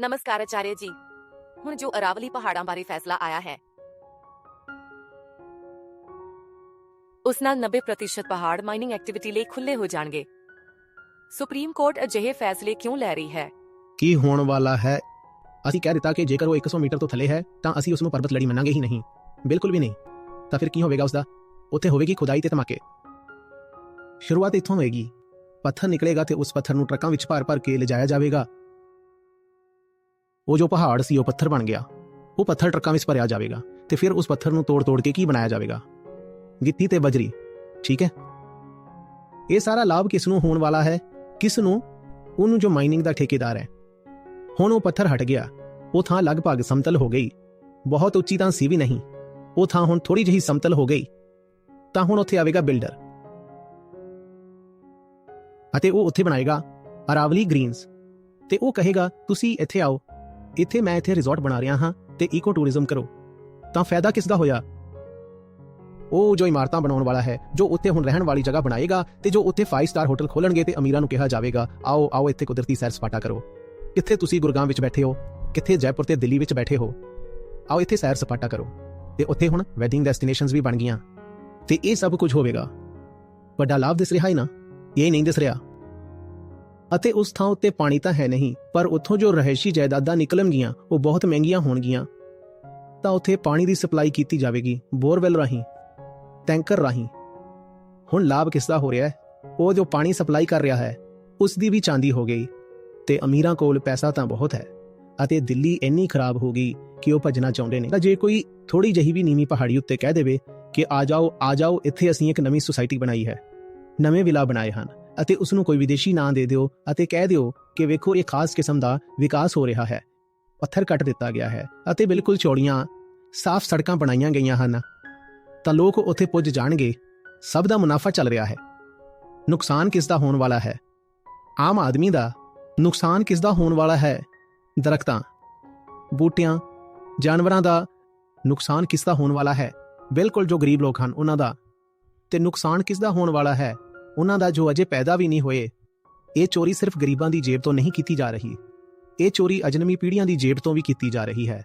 ਨਮਸਕਾਰ ਆਚਾਰਿਆ ਜੀ ਹੁਣ ਜੋ ਅਰਾਵਲੀ ਪਹਾੜਾਂ ਬਾਰੇ ਫੈਸਲਾ ਆਇਆ ਹੈ ਉਸ ਨਾਲ 90% ਪਹਾੜ ਮਾਈਨਿੰਗ ਐਕਟੀਵਿਟੀ ਲਈ ਖੁੱਲੇ ਹੋ ਜਾਣਗੇ ਸੁਪਰੀਮ ਕੋਰਟ ਅਜਿਹੇ ਫੈਸਲੇ ਕਿਉਂ ਲੈ ਰਹੀ ਹੈ ਕੀ ਹੋਣ ਵਾਲਾ ਹੈ ਅਸੀਂ ਕਹਿ ਦਿੱਤਾ ਕਿ ਜੇਕਰ ਉਹ 100 ਮੀਟਰ ਤੋਂ ਥੱਲੇ ਹੈ ਤਾਂ ਅਸੀਂ ਉਸ ਨੂੰ ਪਰਬਤ ਲੜੀ ਮੰਨਾਂਗੇ ਹੀ ਨਹੀਂ ਬਿਲਕੁਲ ਵੀ ਨਹੀਂ ਤਾਂ ਫਿਰ ਕੀ ਹੋਵੇਗਾ ਉਸ ਦਾ ਉੱਥੇ ਹੋਵੇਗੀ ਖੁਦਾਈ ਤੇ ਧਮਾਕੇ ਸ਼ੁਰੂਆਤ ਇੱਥੋਂ ਹੋਏਗੀ ਪੱਥਰ ਨਿਕਲੇਗਾ ਤੇ ਉਸ ਪੱਥਰ ਨੂੰ ਟਰੱਕਾਂ ਵਿੱਚ ਭਰ-ਭਰ ਕੇ ਲਿਜਾਇਆ ਜਾਵੇਗਾ ਉਹ ਜੋ ਪਹਾੜ ਸੀ, ਉਹ ਪੱਥਰ ਬਣ ਗਿਆ। ਉਹ ਪੱਥਰ ਟਰੱਕਾਂ ਵਿੱਚ ਭਰਿਆ ਜਾਵੇਗਾ ਤੇ ਫਿਰ ਉਸ ਪੱਥਰ ਨੂੰ ਤੋੜ-ਤੋੜ ਕੇ ਕੀ ਬਣਾਇਆ ਜਾਵੇਗਾ? ਗਿੱਤੀ ਤੇ ਬਜਰੀ, ਠੀਕ ਹੈ? ਇਹ ਸਾਰਾ ਲਾਭ ਕਿਸ ਨੂੰ ਹੋਣ ਵਾਲਾ ਹੈ? ਕਿਸ ਨੂੰ? ਉਹਨੂੰ ਜੋ ਮਾਈਨਿੰਗ ਦਾ ਠੇਕੇਦਾਰ ਹੈ। ਹੁਣ ਉਹ ਪੱਥਰ ਹਟ ਗਿਆ। ਉਹ ਥਾਂ ਲਗਭਗ ਸਮਤਲ ਹੋ ਗਈ। ਬਹੁਤ ਉੱਚੀ ਤਾਂ ਸੀ ਵੀ ਨਹੀਂ। ਉਹ ਥਾਂ ਹੁਣ ਥੋੜੀ ਜਿਹੀ ਸਮਤਲ ਹੋ ਗਈ। ਤਾਂ ਹੁਣ ਉੱਥੇ ਆਵੇਗਾ ਬਿਲਡਰ। ਅਤੇ ਉਹ ਉੱਥੇ ਬਣਾਏਗਾ ਅਰਾਵਲੀ ਗ੍ਰੀਨਸ ਤੇ ਉਹ ਕਹੇਗਾ, ਤੁਸੀਂ ਇੱਥੇ ਆਓ। ਇੱਥੇ ਮੈਂ ਇੱਥੇ ਰਿਜ਼ੋਰਟ ਬਣਾ ਰਿਹਾ ਹਾਂ ਤੇ ਇਕੋ ਟੂਰਿਜ਼ਮ ਕਰੋ। ਤਾਂ ਫਾਇਦਾ ਕਿਸ ਦਾ ਹੋਇਆ? ਉਹ ਜੋ ਇਮਾਰਤਾਂ ਬਣਾਉਣ ਵਾਲਾ ਹੈ, ਜੋ ਉੱਥੇ ਹੁਣ ਰਹਿਣ ਵਾਲੀ ਜਗ੍ਹਾ ਬਣਾਏਗਾ ਤੇ ਜੋ ਉੱਥੇ 5 ਸਟਾਰ ਹੋਟਲ ਖੋਲਣਗੇ ਤੇ ਅਮੀਰਾਂ ਨੂੰ ਕਿਹਾ ਜਾਵੇਗਾ, ਆਓ ਆਓ ਇੱਥੇ ਕੁਦਰਤੀ ਸੈਰ ਸਪਾਟਾ ਕਰੋ। ਕਿੱਥੇ ਤੁਸੀਂ ਗੁਰਗਾਮ ਵਿੱਚ ਬੈਠੇ ਹੋ? ਕਿੱਥੇ ਜੈਪੁਰ ਤੇ ਦਿੱਲੀ ਵਿੱਚ ਬੈਠੇ ਹੋ? ਆਓ ਇੱਥੇ ਸੈਰ ਸਪਾਟਾ ਕਰੋ। ਤੇ ਉੱਥੇ ਹੁਣ ਵੈਡਿੰਗ ਡੈਸਟੀਨੇਸ਼ਨਸ ਵੀ ਬਣ ਗਈਆਂ। ਤੇ ਇਹ ਸਭ ਕੁਝ ਹੋਵੇਗਾ। ਵੱਡਾ ਲਾਭ ਦਿਸ ਰਿਹਾ ਹੈ ਨਾ? ਇਹ ਨਹੀਂ ਦਿਸ ਰਿਹਾ। ਅਤੇ ਉਸ ਥਾਂ ਉੱਤੇ ਪਾਣੀ ਤਾਂ ਹੈ ਨਹੀਂ, ਪਰ ਉੱਥੋਂ ਜੋ ਰਹਿਸ਼ੀ ਜਾਇਦਾਦਾਂ ਨਿਕਲਣਗੀਆਂ, ਉਹ ਬਹੁਤ ਮਹਿੰਗੀਆਂ ਹੋਣਗੀਆਂ। ਤਾਂ ਉੱਥੇ ਪਾਣੀ ਦੀ ਸਪਲਾਈ ਕੀਤੀ ਜਾਵੇਗੀ, ਬੋਰਵੈਲ ਰਾਹੀਂ, ਟੈਂਕਰ ਰਾਹੀਂ। ਹੁਣ ਲਾਭ ਕਿਸ ਦਾ ਹੋ ਰਿਹਾ ਹੈ? ਉਹ ਜੋ ਪਾਣੀ ਸਪਲਾਈ ਕਰ ਰਿਹਾ ਹੈ, ਉਸ ਦੀ ਵੀ ਚਾਂਦੀ ਹੋ ਗਈ, ਤੇ ਅਮੀਰਾਂ ਕੋਲ ਪੈਸਾ ਤਾਂ ਬਹੁਤ ਹੈ, ਅਤੇ ਦਿੱਲੀ ਇੰਨੀ ਖਰਾਬ ਹੋ ਗਈ ਕਿ ਉਹ ਭੱਜਣਾ ਚਾਹੁੰਦੇ ਨੇ। ਤਾਂ ਜੇ ਕੋਈ ਥੋੜੀ ਜਿਹੀ ਵੀ ਨੀਵੀਂ ਪਹਾੜੀ ਉੱਤੇ ਕਹਿ ਦੇਵੇ ਕਿ ਆ ਜਾਓ ਆ ਜਾਓ, ਇੱਥੇ ਅਸੀਂ ਇੱਕ ਨਵੀਂ ਸੁਸਾਇਟੀ ਬਣਾਈ ਹੈ, ਨਵੇਂ ਵਿਲਾ ਬਣਾਏ ਹਨ। ਅਤੇ ਉਸ ਨੂੰ ਕੋਈ ਵਿਦੇਸ਼ੀ ਨਾਂ ਦੇ ਦਿਓ ਅਤੇ ਕਹਿ ਦਿਓ ਕਿ ਵੇਖੋ, ਇਹ ਖਾਸ ਕਿਸਮ ਦਾ ਵਿਕਾਸ ਹੋ ਰਿਹਾ ਹੈ। ਪੱਥਰ ਕੱਟ ਦਿੱਤਾ ਗਿਆ ਹੈ ਅਤੇ ਬਿਲਕੁਲ ਚੌੜੀਆਂ, ਸਾਫ਼ ਸੜਕਾਂ ਬਣਾਈਆਂ ਗਈਆਂ ਹਨ। ਤਾਂ ਲੋਕ ਉੱਥੇ ਪੁੱਜ ਜਾਣਗੇ। ਸਭ ਦਾ ਮੁਨਾਫਾ ਚੱਲ ਰਿਹਾ ਹੈ। ਨੁਕਸਾਨ ਕਿਸ ਦਾ ਹੋਣ ਵਾਲਾ ਹੈ? ਆਮ ਆਦਮੀ ਦਾ ਨੁਕਸਾਨ ਕਿਸ ਦਾ ਹੋਣ ਵਾਲਾ ਹੈ? ਦਰਖਤਾਂ, ਬੂਟਿਆਂ, ਜਾਨਵਰਾਂ ਦਾ ਨੁਕਸਾਨ ਕਿਸ ਦਾ ਹੋਣ ਵਾਲਾ ਹੈ? ਬਿਲਕੁਲ ਜੋ ਗਰੀਬ ਲੋਕ ਹਨ, ਉਹਨਾਂ ਦਾ। ਤੇ ਨੁਕਸਾਨ ਕਿਸ ਦਾ ਹੋਣ ਵਾਲਾ ਹੈ? ਉਹਨਾਂ ਦਾ ਜੋ ਅਜੇ ਪੈਦਾ ਵੀ ਨਹੀਂ ਹੋਏ, ਇਹ ਚੋਰੀ ਸਿਰਫ ਗਰੀਬਾਂ ਦੀ ਜੇਬ ਤੋਂ ਨਹੀਂ ਕੀਤੀ ਜਾ ਰਹੀ। ਇਹ ਚੋਰੀ ਅਜਨਬੀ ਪੀੜ੍ਹੀਆਂ ਦੀ ਜੇਬ ਤੋਂ ਵੀ ਕੀਤੀ ਜਾ ਰਹੀ ਹੈ।